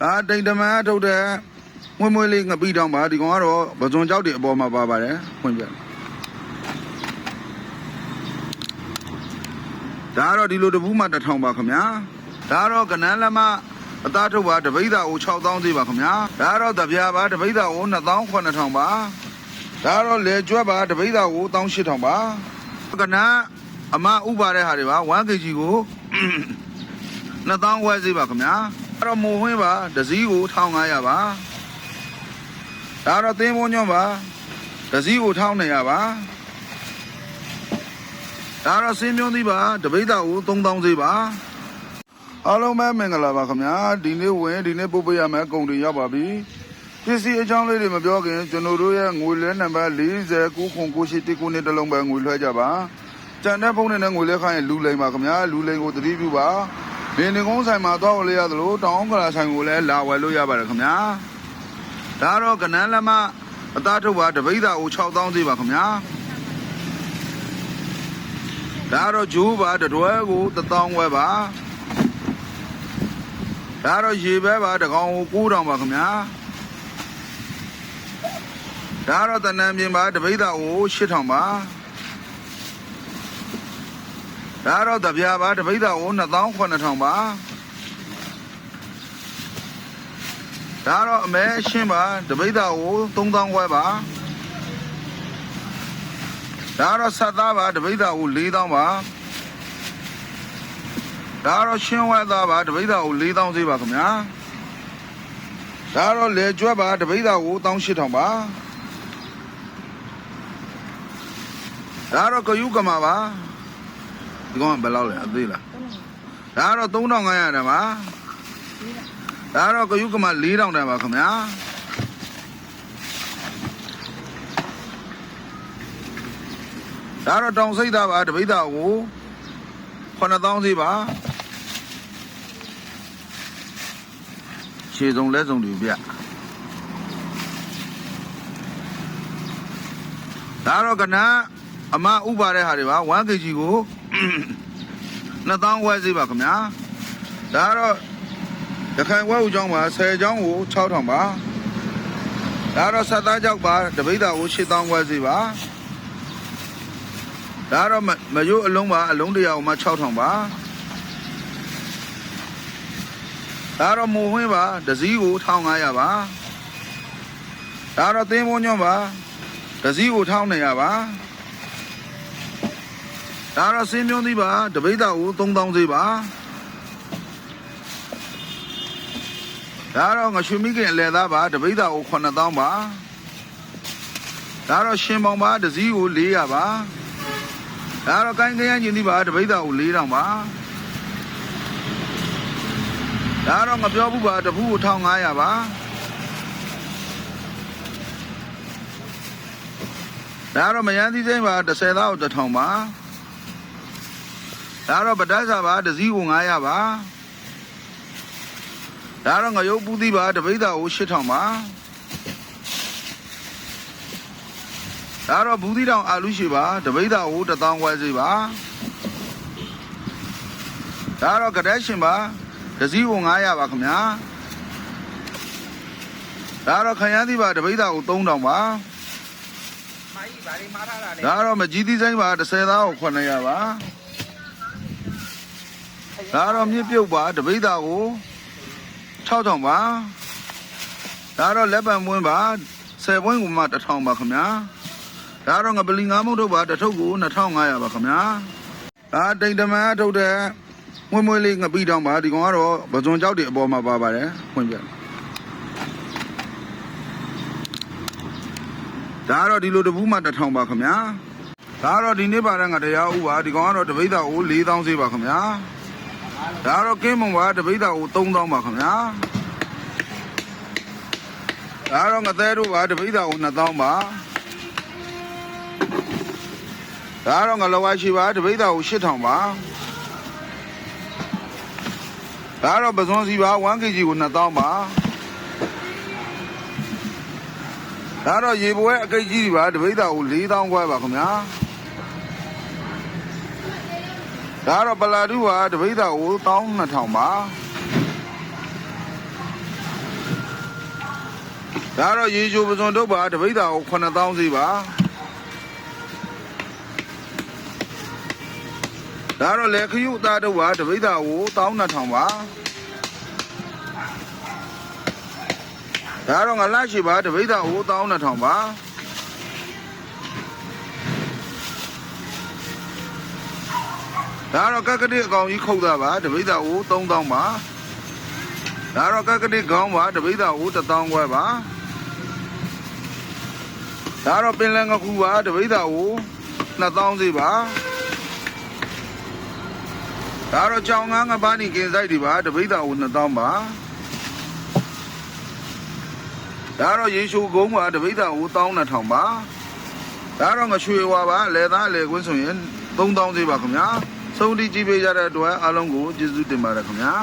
ဒါတိန်တမန်အထုတ်တဲ့မွေးမွေးလေးငပိတောင်းပါဒီကောင်ကတော့ပဇွန်ကြောက်တွေအပေါ်မှာပါပါတယ်ဖွင့်ပြဒါကတော့ဒီလိုတပူးမှတစ်ထောင်ပါခင်ဗျာဒါကတော့ကနန်းလက်မအသားထုတ်ပါတပိဿာကို6000သေးပါခင်ဗျာဒါကတော့တပြာပါတပိဿာကို2900ပါဒါကတော့လေကျွတ်ပါတပိဿာကို18000ပါကနန်းအမဥပါတဲ့ဟာတွေပါ 1kg ကို2000ဝယ်စေးပါခင်ဗျာ အဲ့တော့မိုးဝင်းပါဒစည်းကို1500ပါဒါတော့သင်းမွန်ညွန့်ပါဒစည်းကို1900ပါဒါတော့စင်းမြုံးသီးပါတပိဿာကို3000စေးပါအားလုံးပဲမင်္ဂလာပါခင်ဗျာဒီနေ့ဝင်ဒီနေ့ပုတ်ပေးရမယ်အကုန်တွေရောက်ပါပြီပစ္စည်းအကြောင်းလေးတွေမပြောခင်ကျွန်တော်တို့ရဲ့ငွေလဲနံပါတ်49ခု98ခုနှစ်တလုံးပဲငွေလွှဲကြပါကြံတဲ့ဖုန်းနဲ့ငွေလဲခိုင်းရင်လူလိမ်ပါခင်ဗျာလူလိမ်ကိုတတိပြုပါ ဘင်းနေကုန်းဆိုင်မှာသွားဝယ်လို့ရသလိုတောင်ကလာဆိုင်ကိုလည်းလာဝယ်လို့ရပါတယ်ခင်ဗျာဒါတော့ကနန်းလက်မအသားထုတ်ပါတပိဿာကို6000သေးပါခင်ဗျာဒါတော့ဂျိုးပါတတွဲကို1000ဝယ်ပါဒါတော့ရေပဲပါတကောင်ကို9000ပါခင်ဗျာဒါတော့တနန်းပြင်ပါတပိဿာကို8000ပါ ဒါတော့တပြာပါတပိဿာကို2900ပါဒါတော့အမဲရှင်းပါတပိဿာကို3000ခွဲပါဒါတော့ဆက်သားပါတပိဿာကို4000ပါဒါတော့ရှင်းဝဲသားပါတပိဿာကို4000စေးပါခင်ဗျာဒါတော့လေကျွတ်ပါတပိဿာကို18000ပါဒါတော့ကယူကမာပါ ဒီကောင်ကဘယ်လောက်လဲအသေးလားဒါကတော့3500တန်ပါဒါကတော့ကယူကမာ4000တန်ပါခင်ဗျာဒါတော့တောင်စိတ်သားပါတပိဿာကို9000စီပါခြေစုံလက်စုံတွေပြဒါတော့ကနအမဥပါတဲ့ဟာတွေပါ 1kg ကို 2000ဝယ်စီပါခင်ဗျာဒါကတော့ရခိုင်ဝဲဦးကျောင်းပါ10ကျောင်းကို6000ပါဒါတော့ဆက်သားကြောက်ပါတပိဿာကို8000ဝယ်စီပါဒါတော့မမရိုးအလုံးပါအလုံးတရာကိုမှ6000ပါဒါတော့မိုးဝင်းပါဒစည်းကို1500ပါဒါတော့သင်းမွန်ညွန့်ပါဒစည်းကို1200ပါ ဒါတော့စင်းမြုံးသီးပါတပိဿာကို3000စေးပါဒါတော့ငရွှေမိခင်အလဲသားပါတပိဿာကို9000ပါဒါတော့ရှင်ပေါင်ပါဒစည်းကို400ပါဒါတော့ကိုင်းကရန်ကျင်သီးပါတပိဿာကို4000ပါဒါတော့ငပြောဘူးပါတပူးကို1500ပါဒါတော့မယန်းသီးစိမ့်ပါ30သားကို1000ပါ ဒါတော့ပဒတ်စာပါတစည်းကို900ပါဒါတော့ငရုတ်ပူးသီးပါတပိဿာကို8000ပါဒါတော့ဘူးသီးတောင်အာလူရှိပါတပိဿာကို1000ဝယ်စီပါဒါတော့ကတဲ့ရှင်ပါတစည်းကို900ပါခင်ဗျာဒါတော့ခရမ်းသီးပါတပိဿာကို3000ပါမာကြီးဗားလေးမားထားတာလေဒါတော့မကြီးသီးဆိုင်ပါ30သားကို900ပါ ဒါတော့မြစ်ပြုတ်ပါတပိဿာကို6000ပါဒါတော့လက်ပံပွင်းပါ10ပွင်းကိုမှ1000ပါခင်ဗျာဒါတော့ငပလီငါးမုတ်ထုတ်ပါတစ်ထုပ်ကို2500ပါခင်ဗျာဒါတိန်တမန်အထုတ်တဲ့မွေးမွေးလေးငပိတောင်းပါဒီကောင်ကတော့ပဇွန်ကြောက်တွေအပေါ်မှာပါပါတယ်ဖွင့်ပြဒါကတော့ဒီလိုတပူးမှ1000ပါခင်ဗျာဒါကတော့ဒီနေ့ပါတဲ့ငါတရားဥပါဒီကောင်ကတော့တပိဿာကို4000စေးပါခင်ဗျာ ဒါကတော့ကင်းမုံပါတပိဿာကို3000ပါခင်ဗျာဒါကတော့ငသဲတို့ပါတပိဿာကို2000ပါဒါကတော့ငလဝါရှိပါတပိဿာကို8000ပါဒါကတော့ပဇွန်စီပါ 1kg ကို2000ပါဒါတော့ရေပွဲအကိတ်ကြီးတွေပါတပိဿာကို4000ခွဲပါခင်ဗျာ ဒါကတော့ပလာတူပါတပိဿာကို12000ပါဒါကတော့ရေချိုပစွန်တုပ်ပါတပိတ်တာကို9000စီပါဒါကတော့လက်ခရုအသားတုပ်ပါတပိတ်တာကို12000ပါဒါကတော့ငလရှိပါတပိတ်တာကို12000ပါ ဒါကတော့ကက်ကတိအကောင်ကြီးခုတ်တာပါတပိတ်တာကို3000ပါဒါကတော့ကက်ကတိခေါင်းပါတပိတ်တာကို1000ခွဲပါဒါတော့ပင်လယ်ငခုပါတပိတ်တာကို2000စီပါဒါတော့ကြောင်ငန်းငပန်းနီကင်ဆိုင်ဒီပါတပိတ်တာကို2000ပါဒါတော့ရေရှုကုန်းပါတပိတ်တာကို12000ပါဒါတော့ငရွှေဝါပါလဲသားလဲကွင်းဆိုရင်3000စီပါခင်ဗျာ စုံတီကြည့်ပေးကြတဲ့အတွက်အားလုံးကိုကျေးဇူးတင်ပါတယ်ခင်ဗျာ